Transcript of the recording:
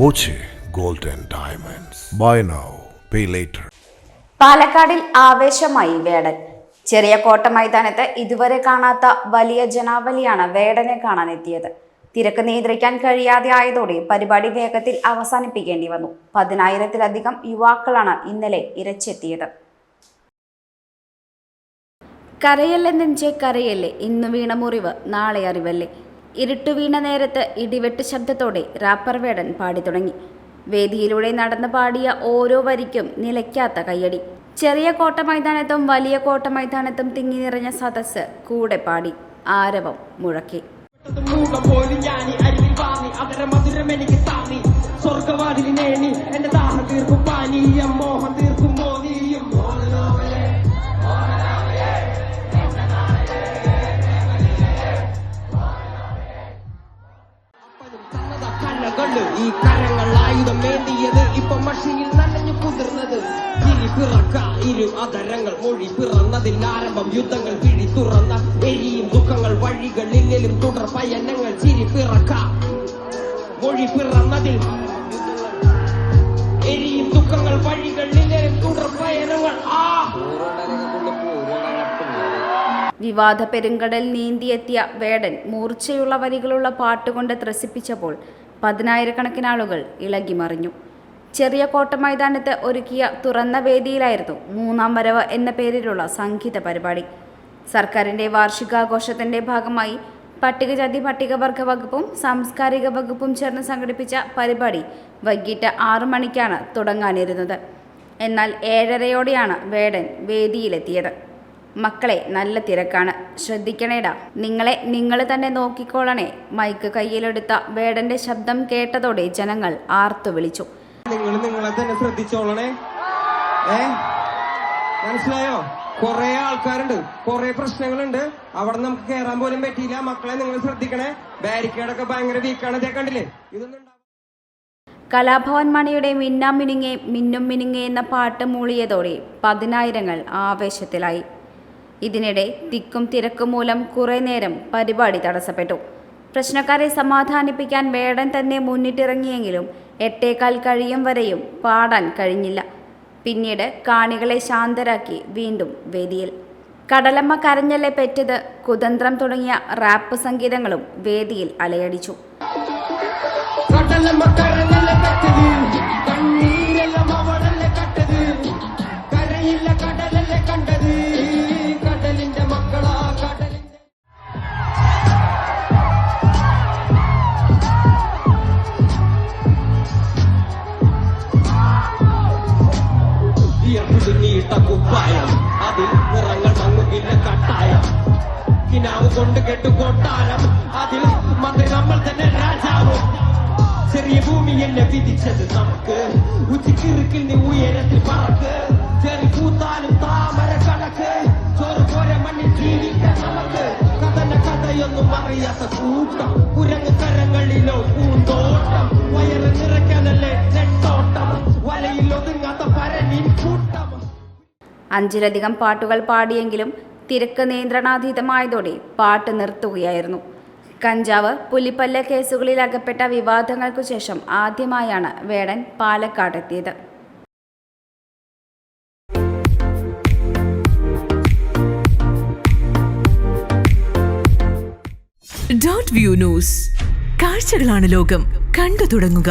Boche golden diamonds. Buy now pay later പാലക്കാടിൽ ആവേശമായി വേടൻ. ചെറിയ കോട്ട മൈതാനത്ത് ഇതുവരെ കാണാത്ത വലിയ ജനാവലിയാണ് വേടനെ കാണാനെത്തിയത്. തിരക്ക് നിയന്ത്രിക്കാൻ കഴിയാതെ ആയതോടെ പരിപാടി വേഗത്തിൽ അവസാനിപ്പിക്കേണ്ടി വന്നു. പതിനായിരത്തിലധികം യുവാക്കളാണ് ഇന്നലെ ഇരച്ചെത്തിയത്. കരയല്ലേ നെഞ്ചെ കരയല്ലേ? ഇന്ന് വീണ മുറിവ് നാളെ അറിവല്ലേ? ഇരുട്ടു വീണ നേരത്ത് ഇടിവെട്ട് ശബ്ദത്തോടെ റാപ്പർ വേടൻ പാടി തുടങ്ങി. വേദിയിലൂടെ നടന്നു പാടിയ ഓരോ വരിക്കും നിലയ്ക്കാത്ത കയ്യടി. ചെറിയ കോട്ട മൈതാനത്തും വലിയ കോട്ട മൈതാനത്തും തിങ്ങി നിറഞ്ഞ സദസ്സ് കൂടെ പാടി ആരവം മുഴക്കി. സ്വർഗവാതിലിനേണി എന്റെ ദാഹം തീർക്കും പാനീയം. ഈ കരങ്ങൾ ആയുധം ഇപ്പൊ മഷിയിൽ നനഞ്ഞു കുതിർന്നത്. പിറക്ക ഇരു അതരങ്ങൾ മൊഴി പിറന്നതിൽ ആരംഭം യുദ്ധങ്ങൾ കിഴി തുറന്ന എരിയും ദുഃഖങ്ങൾ വഴികൾ ഇല്ലെങ്കിലും തുടർ പയനങ്ങൾ ചിരി പിറക്ക. മൊഴി പിറന്നതിൽ എരിയും ദുഃഖങ്ങൾ വഴികൾ ഇല്ലിലും തുടർ പയനങ്ങൾ. ആ. വിവാദ പെരുങ്കടൽ നീന്തിയെത്തിയ വേടൻ മൂർച്ചയുള്ള വരികളുള്ള പാട്ടുകൊണ്ട് ത്രസിപ്പിച്ചപ്പോൾ പതിനായിരക്കണക്കിന് ആളുകൾ ഇളകിമറിഞ്ഞു. ചെറിയ കോട്ട മൈതാനത്ത് ഒരുക്കിയ തുറന്ന വേദിയിലായിരുന്നു മൂന്നാം വരവ് എന്ന പേരിലുള്ള സംഗീത പരിപാടി. സർക്കാരിന്റെ വാർഷികാഘോഷത്തിന്റെ ഭാഗമായി പട്ടികജാതി പട്ടികവർഗ വകുപ്പും സാംസ്കാരിക വകുപ്പും ചേർന്ന് സംഘടിപ്പിച്ച പരിപാടി വൈകിട്ട് ആറു മണിക്കാണ് തുടങ്ങാനിരുന്നത്. എന്നാൽ ഏഴരയോടെയാണ് വേടൻ വേദിയിലെത്തിയത്. മക്കളെ നല്ല തിരക്കാണ്. ശ്രദ്ധിക്കണേടാ. നിങ്ങളെ നിങ്ങൾ തന്നെ നോക്കിക്കോളണേ. മൈക്ക് കയ്യിലെടുത്ത വേടന്റെ ശബ്ദം കേട്ടതോടെ ജനങ്ങൾ ആർത്തു വിളിച്ചു. നിങ്ങൾ നിങ്ങളെ തന്നെ ശ്രദ്ധിച്ചോളണേ. ഏ? മനസ്സിലായോ? കൊറേ ആൾക്കാരുണ്ട്. കൊറേ പ്രശ്നങ്ങളുണ്ട്. അവിടെ നമുക്ക് കേറാൻ പോലും പറ്റിയില്ല. മക്കളെ നിങ്ങൾ ശ്രദ്ധിക്കണേ. ബാരിക്കേഡൊക്കെ ഭയങ്കര വീക്കാണ് ഇതേ കണ്ടില്ലേ? ഇതൊന്നും കലാഭവൻ മണിയുടെ മിന്നാം മിനുങ്ങേ മിന്നും മിനുങ്ങേ എന്ന പാട്ട് മൂളിയതോടെ പതിനായിരങ്ങൾ ആവേശത്തിലായി. ഇതിനിടെ തിക്കും തിരക്കും മൂലം കുറേ നേരം പരിപാടി തടസ്സപ്പെട്ടു. പ്രശ്നക്കാരെ സമാധാനിപ്പിക്കാൻ വേടൻ തന്നെ മുന്നിട്ടിറങ്ങിയെങ്കിലും എട്ടേക്കാൽ കഴിയും വരെയും പാടാൻ കഴിഞ്ഞില്ല. പിന്നീട് കാണികളെ ശാന്തരാക്കി വീണ്ടും വേദിയിൽ. കടലമ്മ കരഞ്ഞല്ലേ പെറ്റത്? കുതന്ത്രം തുടങ്ങിയ റാപ്പ് സംഗീതങ്ങളും വേദിയിൽ അലയടിച്ചു. കൊണ്ട് കെട്ടു കൊട്ടാരം അതിൽ മന്ത്രി നമ്മൾ തന്നെ രാജാവും. ചെറിയ ഭൂമി എന്നെ വിധിച്ചത് നമുക്ക്. ഉച്ചക്കിറുക്കിൽ നീ ഉയരത്തിൽ പറക്ക്. ചെറി പൂത്താലും താമര കണക്ക്. ചോറ് പോരെ മണ്ണിൽ ജീവിക്കാൻ നമുക്ക്. കഥന കഥയൊന്നും അറിയാത്ത കൂട്ടം. കുരങ്ങ് കരങ്ങളിലോ പൂന്തോട്ടം. വയറ് നിറയ്ക്കാനല്ലേ നെട്ടോട്ടം. വലയിൽ ഒതുങ്ങാത്ത പരനിൻ കൂട്ടം. അഞ്ചിലധികം പാട്ടുകൾ പാടിയെങ്കിലും തിരക്ക് നിയന്ത്രണാതീതമായതോടെ പാട്ട് നിർത്തുകയായിരുന്നു. കഞ്ചാവ് പുലിപ്പല്ല കേസുകളിൽ അകപ്പെട്ട വിവാദങ്ങൾക്കു ശേഷം ആദ്യമായാണ് വേടൻ പാലക്കാടെത്തിയത്. ഡോട്ട് വ്യൂ ന്യൂസ് കാഴ്ചകളാണ് ലോകം. കണ്ടു തുടങ്ങുക.